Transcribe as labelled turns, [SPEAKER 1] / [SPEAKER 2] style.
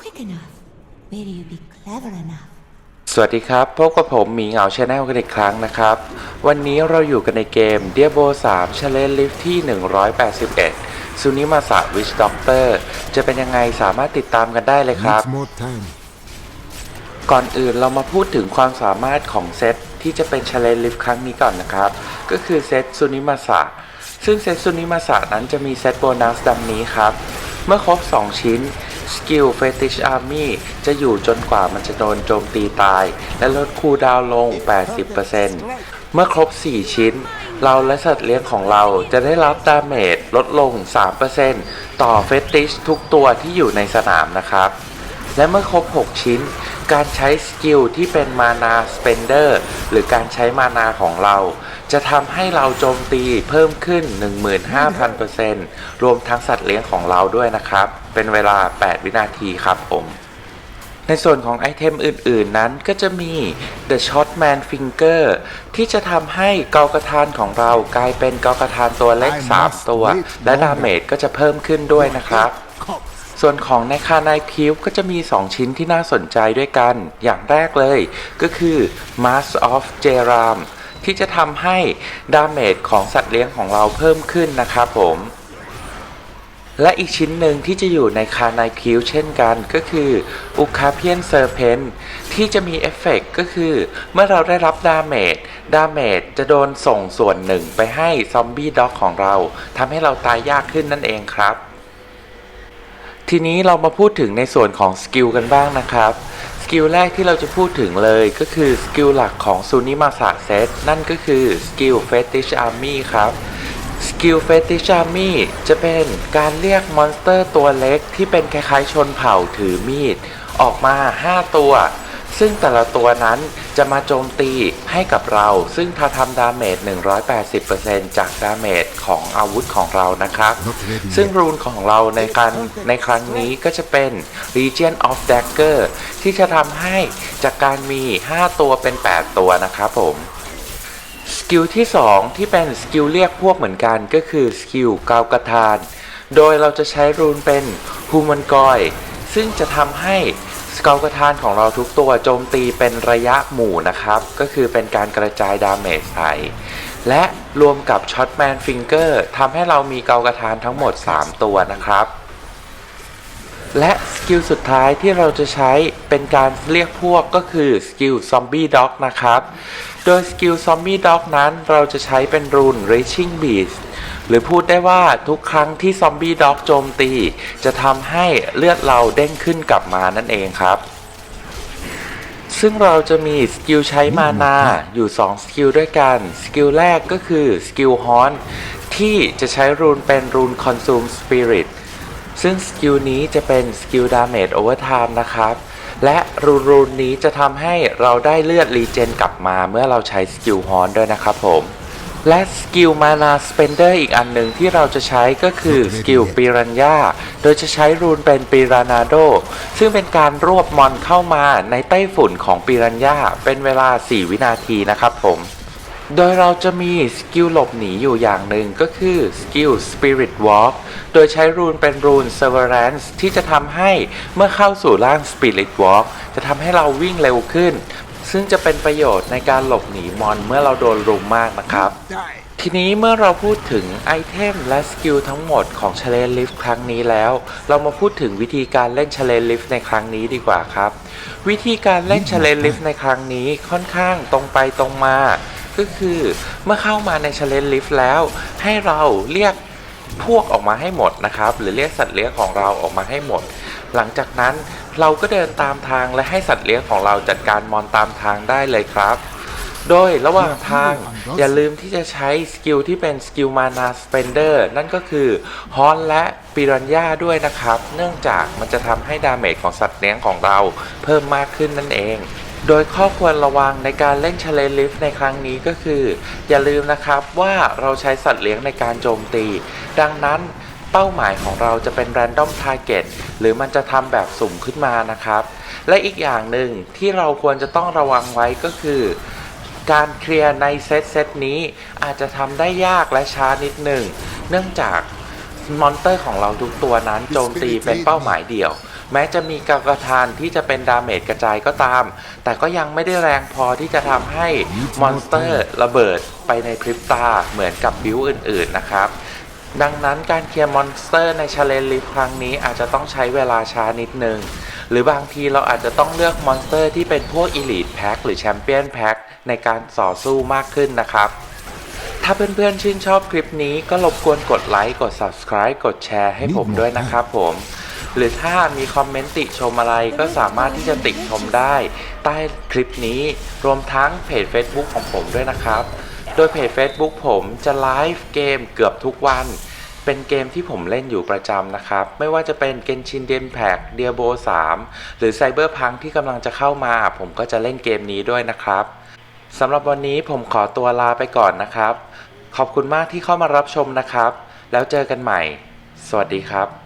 [SPEAKER 1] quick enough? Will you be clever enough?
[SPEAKER 2] สวัสดีครับพบกับผมหมีเหงาชาแนลกันอีกครั้งนะครับ วันนี้เราอยู่กันในเกม Diablo 3 Challenge Lift ที่ 181ซูนิมาสะ Witch Doctor จะเป็นยังไงสามารถติดตามกันได้เลยครับ
[SPEAKER 3] Need more time.
[SPEAKER 2] ก่อนอื่นเรามาพูดถึงความสามารถของเซตที่จะเป็น Challenge Lift ครั้งนี้ก่อนนะครับ ก็คือเซตซูนิมาสะซึ่งเซตซูนิมาสะนั้นจะมีเซตโบนัสดังนี้ครับ เมื่อครบ 2 ชิ้น สกิลเฟติชอาร์มี่จะอยู่จนกว่ามันจะโดนโจมตีตาย และลดคูดาวลง 80%เมื่อครบ 4 ชิ้น เราและสัตว์เลี้ยงของเราจะได้รับดาเมจลดลง 3%ต่อเฟติชทุกตัวที่อยู่ในสนามนะครับ และเมื่อครบ 6 ชิ้น การใช้สกิลที่เป็นมานาสเปนเดอร์หรือการใช้มานาของเรา จะทำให้เราโจมตีเพิ่มขึ้น 15,000%รวมทั้งสัตว์เลี้ยงของเราด้วยนะครับ เป็นเวลา 8 วินาทีครับผมในส่วนของไอเทมอื่น ๆ นั้นก็จะมี The Shotman Finger ที่จะทำให้เกากระทานของเรากลายเป็นเกากระทานตัวเล็ก 3 ตัว และดาเมจก็จะเพิ่มขึ้นด้วยนะครับ ส่วนของในคาไนคิวก็จะมี 2 ชิ้นที่น่าสนใจด้วยกัน อย่างแรกเลยก็คือ Mask of Jeram ที่จะทำให้ดาเมจของสัตว์เลี้ยงของเราเพิ่มขึ้นนะครับผมและอีกชิ้นหนึ่งที่จะอยู่ในคาไนคิวเช่นกันก็คืออุคาเพียนเซอร์เพนที่จะมีเอฟเฟกก็คือ เมื่อเราได้รับดาเมจดาเมจจะโดนส่งส่วนหนึ่งไปให้ซอมบี้ด็อกของเราทำให้เราตายยากขึ้นนั่นเองครับ ทีนี้เรามาพูดถึงในส่วนของสกิลกันบ้างนะครับ สกิลแรกที่เราจะพูดถึงเลยก็คือสกิลหลักของซูนิมาสะเซตนั่นก็คือสกิลเฟติชอาร์มี่ครับสกิลเฟติชอาร์มี่จะเป็นการเรียกมอนสเตอร์ตัวเล็กที่เป็นคล้ายๆชนเผ่าถือมีด ออกมา 5 ตัว ซึ่งแต่ละตัวนั้น จะมาโจมตีให้กับเราซึ่งถ้าทำดาเมจ 180%จากดาเมจของอาวุธของเรานะครับ
[SPEAKER 3] Not ready
[SPEAKER 2] ซึ่งรูนของเราในการในครั้งนี้ก็จะเป็น Legion of Dagger ที่จะทำให้จากการมี 5 ตัวเป็น 8 ตัวนะครับผมสกิลที่ 2 ที่เป็นสกิลเรียกพวกเหมือนกันก็คือสกิลกาวกระทาน โดยเราจะใช้รูนเป็นฮูมันกอย ซึ่งจะทำให้ สกากระทานของเราทุกตัวโจมตีเป็นระยะหมู่นะครับ ก็คือเป็นการกระจายดาเมจใส่และรวมกับช็อตแมนฟิงเกอร์ทำให้เรามีเกากระทานทั้งหมด 3 ตัวนะครับ และสกิลสุดท้ายที่เราจะใช้เป็นการเรียกพวกก็คือสกิลซอมบี้ด็อกนะครับ โดยสกิลซอมบี้ด็อกนั้นเราจะใช้เป็นรูน Reaching Beast หรือพูดได้ว่าทุกครั้งที่ซอมบี้ด็อกโจมตี จะทำให้เลือดเราเด้งขึ้นกลับมานั่นเองครับ ซึ่งเราจะมีสกิลใช้มานาอยู่ 2 สกิลด้วยกัน สกิลแรกก็คือสกิลฮอนที่จะใช้รูนเป็นรูน Consume Spirit ซึ่งสกิลนี้จะเป็นสกิลดาเมจโอเวอร์ไทม์นะครับ และรูนรูนนี้จะทำให้เราได้เลือดรีเจนกลับมาเมื่อเราใช้สกิลฮอนด้วยนะครับผม และสกิลมานาสเปนเดอร์อีกอันหนึ่งที่เราจะใช้ก็คือสกิลปิรันยาโดยจะใช้รูนเป็นปิรานาโด ซึ่งเป็นการรวบมอนเข้ามาในไต้ฝุ่นของปิรันยาเป็นเวลา 4 วินาทีนะครับผม โดยเราจะมีสกิลหลบหนีอยู่อย่างหนึ่งก็คือสกิล Spirit Walk โดยใช้รูนเป็นรูน Severance ที่จะทำให้เมื่อเข้าสู่ร่าง Spirit Walk จะทำให้เราวิ่งเร็วขึ้น ซึ่งจะเป็นประโยชน์ในการหลบหนีมอนเมื่อเราโดนรุมมากนะครับ
[SPEAKER 3] Die.
[SPEAKER 2] ทีนี้เมื่อเราพูดถึงไอเทมและสกิลทั้งหมดของ Challenge Lift ครั้งนี้แล้ว เรามาพูดถึงวิธีการเล่น Challenge Lift ในครั้งนี้ดีกว่าครับ วิธีการเล่น Challenge Lift ในครั้งนี้ค่อนข้างตรงไปตรงมา ก็คือเมื่อเข้ามาใน Challenge Lift แล้ว ให้เราเรียกพวกออกมาให้หมดนะครับ หรือเรียกสัตว์เลี้ยงของเราออกมาให้หมด หลังจากนั้นเราก็เดินตามทางและให้สัตว์เลี้ยงของเราจัดการมอนตามทางได้เลยครับ โดยระหว่างทางอย่าลืมที่จะใช้สกิลที่เป็นสกิลมานาสเปนเดอร์นั่นก็คือฮอนและปิรันยาด้วยนะครับ เนื่องจากมันจะทำให้ดาเมจของสัตว์เลี้ยงของเราเพิ่มมากขึ้นนั่นเองโดยข้อควรระวังในการเล่น Challenge Lift ในครั้งนี้ก็คือ อย่าลืมนะครับว่าเราใช้สัตว์เลี้ยงในการโจมตี ดังนั้น เป้าหมายของเราจะเป็น Random Target หรือมันจะทำแบบสุ่มขึ้นมานะครับ และอีกอย่างหนึ่งที่เราควรจะต้องระวังไว้ก็คือ การเคลียร์ในเซตเซตนี้อาจจะทำได้ยากและช้านิดหนึ่ง เนื่องจากมอนเตอร์ของเราทุกตัวนั้นโจมตีเป็นเป้าหมายเดี่ยว แม้จะมีกากทานที่จะเป็นดาเมจกระจายก็ตาม แต่ก็ยังไม่ได้แรงพอที่จะทำให้มอนสเตอร์ระเบิดไปในพริบตาเหมือนกับบิวอื่นๆนะครับ ดังนั้นการเคลียร์มอนสเตอร์ในชาเลนลิฟครั้งนี้อาจจะต้องใช้เวลาช้านิดนึง หรือบางทีเราอาจจะต้องเลือกมอนสเตอร์ที่เป็นพวก Elite Pack หรือ Champion Pack ในการต่อสู้มากขึ้นนะครับ ถ้าเพื่อนๆชื่นชอบคลิปนี้ก็รบกวนกดไลค์กด Subscribe กดแชร์ให้ผมด้วยนะครับผมหรือถ้ามีคอมเมนต์ติชมอะไรก็สามารถที่จะติชมได้ ใต้คลิปนี้รวมทั้งเพจ Facebook ของผมด้วยนะครับ โดยเพจ Facebook ผมจะไลฟ์เกมเกือบทุกวัน เป็นเกมที่ผมเล่นอยู่ประจำนะครับ ไม่ว่าจะเป็น Genshin Impact Diablo 3 หรือ Cyberpunk ที่กำลังจะเข้ามา ผมก็จะเล่นเกมนี้ด้วยนะครับสำหรับวันนี้ผมขอตัวลาไปก่อนนะครับ ขอบคุณมากที่เข้ามารับชมนะครับ แล้วเจอกันใหม่ สวัสดีครับ